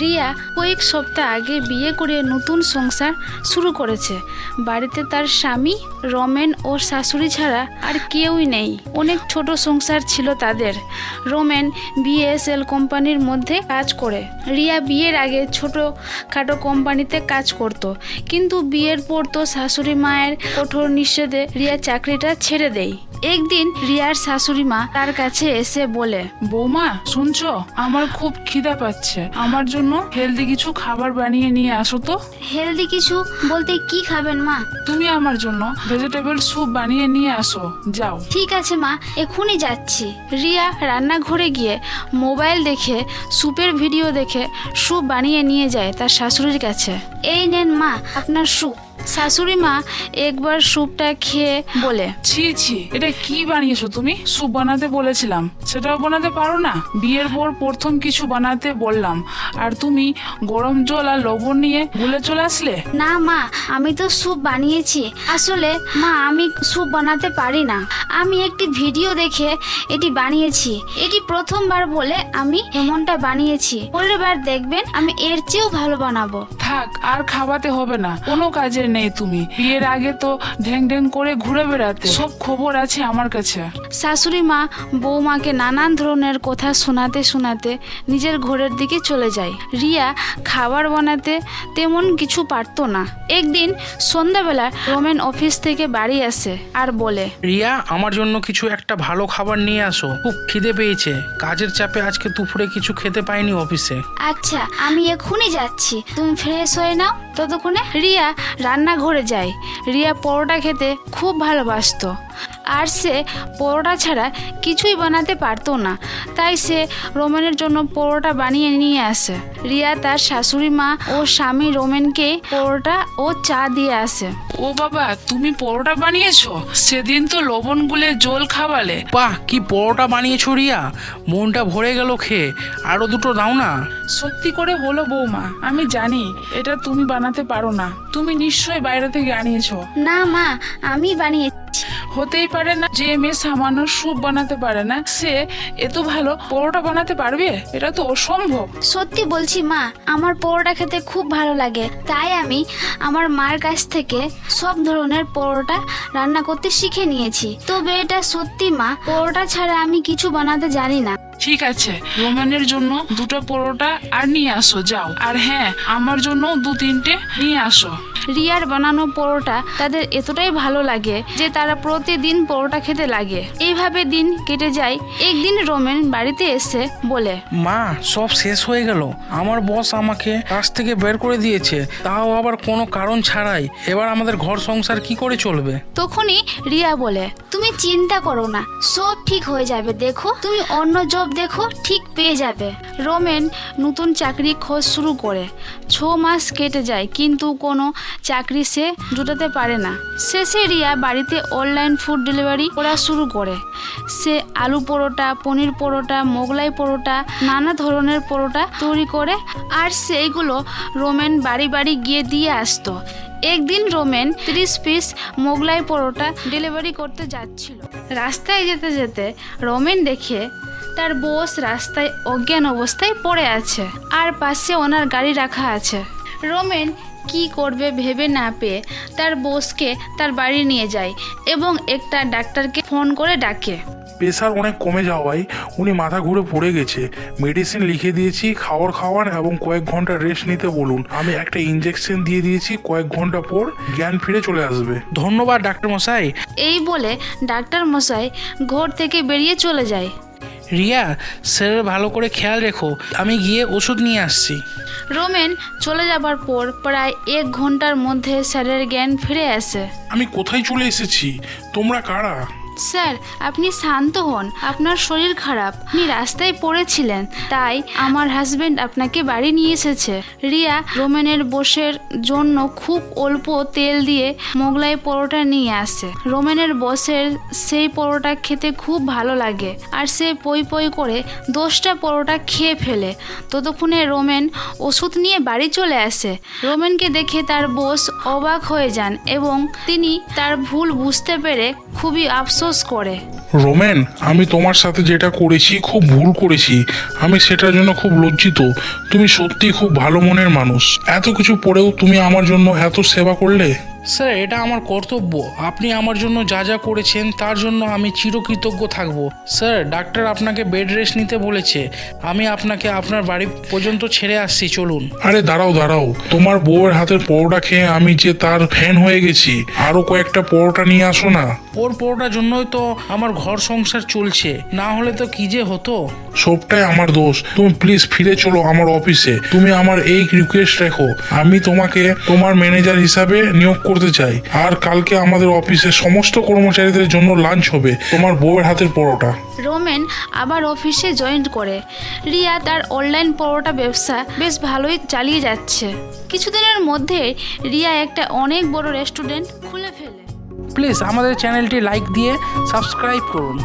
রিয়া কয়েক সপ্তাহ আগে বিয়ে করে নতুন সংসার শুরু করেছে। বাড়িতে তার স্বামী, রমেন ও শাশুড়ি ছাড়া আর কেউই নেই। অনেক ছোট সংসার ছিল তাদের। রোমেন বিএসএল কোম্পানির মধ্যে কাজ করে। রিয়া বিয়ের আগে ছোট খাটো কোম্পানিতে কাজ করত। কিন্তু বিয়ের পর তো শাশুড়ি মায়ের কঠোর নিষেধে রিয়া চাকরিটা ছেড়ে দেয়। একদিন রিয়ার শাশুড়ি মা তার কাছে এসে বলে বৌমা শুনছো? আমার খুব খিদা পাচ্ছে। আমার জন্য হেলদি কিছু খাবার বানিয়ে নিয়ে আসো তো। হেলদি কিছু? বলতে কি খাবেন মা? তুমি আমার জন্য ভেজিটেবল স্যুপ বানিয়ে নিয়ে আসো। যাও। ঠিক আছে মা এখনই যাচ্ছি। রিয়া রান্নাঘরে গিয়ে মোবাইল দেখে স্যুপের ভিডিও দেখে স্যুপ বানিয়ে নিয়ে যায় তার শাশুড়ির কাছে। এই নেন মা আপনার স্যুপ। শাশুড়ি মা একবার স্যুপটা খেয়ে বলে। ছি ছি এটা কি বানিয়েছো তুমি? স্যুপ বানাতে বলেছিলাম। সেটাও বানাতে পারো না? বিয়ের পর প্রথম কিছু বানাতে বললাম। আর তুমি গরম জল আর লবণ নিয়ে গুলে চলে আসলে? না মা আমি তো স্যুপ বানিয়েছি। আসলে মা আমি স্যুপ বানাতে পারি না। আমি একটি ভিডিও দেখে এটি বানিয়েছি। এটি প্রথমবার বলে আমি এমনটা বানিয়েছি। পরের বার দেখবেন আমি এর চেয়েও ভালো বানাবো। থাক আর খাওয়াতে হবে না। কোনো কাজের নেই তুমি। বিয়ের আগে তো ঢ্যাং ঢ্যাং করে ঘুরে বেড়াতে। সব খবর আছে আমার কাছে। শাশুড়ি মা বৌমাকে নানান ধরনের কথা শোনাতে শোনাতে নিজের ঘরের দিকে চলে যায়। রিয়া খাবার বানাতে তেমন কিছু পারতো না। একদিন সন্ধ্যাবেলা রোমেন অফিস থেকে বাড়ি আসে আর বলে রিয়া আমার জন্য কিছু একটা ভালো খাবার নিয়ে আসো। খুব খিদে পেয়েছে। কাজের চাপে আজকে দুপুরে কিছু খেতে পাইনি অফিসে। আচ্ছা আমি এক্ষুনি যাচ্ছি। তুমি ফ্রেশ হয়ে নাও। ততক্ষণে রিয়া রান্নাঘরে যায় রিয়া পরোটা খেতে খুব ভালোবাসতো। আর সে পরোটা ছাড়া কিছুই বানাতে পারতো না। তাই সে রোমেনের জন্য পরোটা বানিয়ে নিয়ে আসে। রিয়া তার শাশুড়ি মা ও স্বামী রোমেনকে পরোটা ও চা দিয়ে আসে। ও বাবা তুমি পরোটা বানিয়েছো? সেদিন তো লবণ গুলে জল খাওয়ালে। বাহ কি পরোটা বানিয়েছো রিয়া? মনটা ভরে গেল খেয়ে। আরও দুটো দাও না। সত্যি করে বলো বৌমা আমি জানি এটা তুমি বানাতে পারো না। তুমি নিশ্চয়ই বাইরে থেকে আনিয়েছো। না মা আমি বানিয়েছি হতেই পারে না যে মেয়ে সামান্য স্যুপ বানাতে পারে না সে এত ভালো পরোটা বানাতে পারবে? এটা তো অসম্ভব। সত্যি বলছি মা আমার পরোটা খেতে খুব ভালো লাগে। তাই আমি আমার মার কাছ থেকে সব ধরনের পরোটা রান্না করতে শিখে নিয়েছি। তবে এটা সত্যি মা পরোটা ছাড়া আমি কিছু বানাতে জানি না। ঠিক আছে রোমানের জন্য দুটো পরোটা আর নিয়ে আসো যাও। আর হ্যাঁ আমার জন্য দু তিনটে নিয়ে আসো। রিয়ার বানানো পরোটা তাদের এতটাই ভালো লাগে যে তারা প্রতিদিন পরোটা খেতে লাগে। এইভাবে দিন কেটে যায়। একদিন রোমেন বাড়িতে এসে বলে মা সব শেষ হয়ে গেল। আমার বস আমাকে কাজ থেকে বের করে দিয়েছে। তাও আবার কোনো কারণ ছাড়াই। এবার আমাদের ঘর সংসার কি করে চলবে? তখনই রিয়া বলে তুমি চিন্তা করো না। সব ঠিক হয়ে যাবে দেখো। তুমি অন্য জব দেখো ঠিক পেয়ে যাবে। রোমেন নতুন চাকরি খোঁজ শুরু করে। ছ মাস কেটে যায় কিন্তু কোনো চাকরি সে জুটাতে পারে না। শেষে রিয়া বাড়িতে অনলাইন ফুড ডেলিভারি করা শুরু করে। সে আলু পরোটা, পনির পরোটা, মোগলাই পরোটা, নানা ধরনের পরোটা তৈরি করে আর সেইগুলো রোমেন বাড়ি বাড়ি গিয়ে দিয়ে আসতো। একদিন রোমেন ত্রিশ পিস মোগলাই পরোটা ডেলিভারি করতে যাচ্ছিল। রাস্তায় যেতে যেতে রোমেন দেখে তার বোস রাস্তায় অজ্ঞান অবস্থায় পড়ে আছে। আর পাশে ওনার গাড়ি রাখা আছে। রোমেন কি করবে ভেবে না পেয়ে তার বোসকে তার বাড়ি নিয়ে যায় এবং একটা ডাক্তারকে ফোন করে ডাকে। প্রেশার অনেক কমে যাওয়ায় উনি মাথা ঘুরে পড়ে গেছে। মেডিসিন লিখে দিয়েছি খাওয়ার খাওয়ান এবং কয়েক ঘণ্টা রেস্ট নিতে বলুন। আমি একটা ইঞ্জেকশন দিয়ে দিয়েছি কয়েক ঘণ্টা পর জ্ঞান ফিরে চলে আসবে। ধন্যবাদ ডাক্তার মশাই এই বলে ডাক্তার মশাই ঘর থেকে বেরিয়ে চলে যায়। রিয়া স্যারের ভালো করে খেয়াল রেখো। আমি গিয়ে ওষুধ নিয়ে আসছি। রোমেন চলে যাবার পর প্রায় এক ঘণ্টার মধ্যে স্যারের জ্ঞান ফিরে আসে। আমি কোথায় চলে এসেছি? তোমরা কারা? স্যার, আপনি শান্ত হন। আপনার শরীর খারাপ। আপনি রাস্তায় পড়েছিলেন, তাই আমার হাজবেন্ড আপনাকে বাড়ি নিয়ে এসেছে। রিয়া, রোমেনের বসের জন্য খুব অল্প তেল দিয়ে মোগলাই পরোটা নিয়ে আসে। রোমেনের বসের সেই পরোটা খেতে খুব ভালো লাগে, আর সে পই পই করে দশটা পরোটা খেয়ে ফেলে। ততক্ষণে রোমেন ওষুধ নিয়ে বাড়ি চলে আসে। রোমেনকে দেখে তার বস অবাক হয়ে যান এবং তিনি তার ভুল বুঝতে পেরে খুবই আফসোস সাহস করে। রোমেন, আমি তোমার সাথে যেটা করেছি, খুব ভুল করেছি। আমি সেটার জন্য খুব লজ্জিত। তুমি সত্যি খুব ভালো মনের মানুষ। এত কিছু পরেও তুমি আমার জন্য এত সেবা করলে? স্যার এটা আমার কর্তব্য। আপনি আমার জন্য যা যা করেছেন তার জন্য আমি চিরকৃতজ্ঞ থাকব। স্যার ডাক্তার আপনাকে বেড রেস্ট নিতে বলেছে। আমি আপনাকে আপনার বাড়ি পর্যন্ত ছেড়ে আসছি চলুন। আরে দাঁড়াও দাঁড়াও। তোমার বউয়ের হাতের পরোটা খেয়ে আমি যে তার ফ্যান হয়ে গেছি আরও কয়েকটা পরোটা নিয়ে আসো না। ওর পরোটার জন্যই তো আমার ঘর সংসার চলছে। না হলে তো কি যে হতো? সবটাই আমার দোষ। তুমি প্লিজ ফিরে চলো আমার অফিসে। তুমি আমার এই রিকোয়েস্ট রেখো। আমি তোমাকে তোমার ম্যানেজার হিসাবে নিয়োগ করতে চাই। আর কালকে আমাদের অফিসের সমস্ত কর্মচারীদের জন্য লাঞ্চ হবে। তোমার বউয়ের হাতের পরোটা। রোমেন আবার অফিসে জয়েন করে। রিয়া তার অনলাইন পরোটা ব্যবসা বেশ ভালোই চালিয়ে যাচ্ছে। কিছুদিনের মধ্যে রিয়া একটা অনেক বড় রেস্টুরেন্ট খুলে ফেলে। প্লিজ আমাদের চ্যানেলটি লাইক দিয়ে সাবস্ক্রাইব করুন।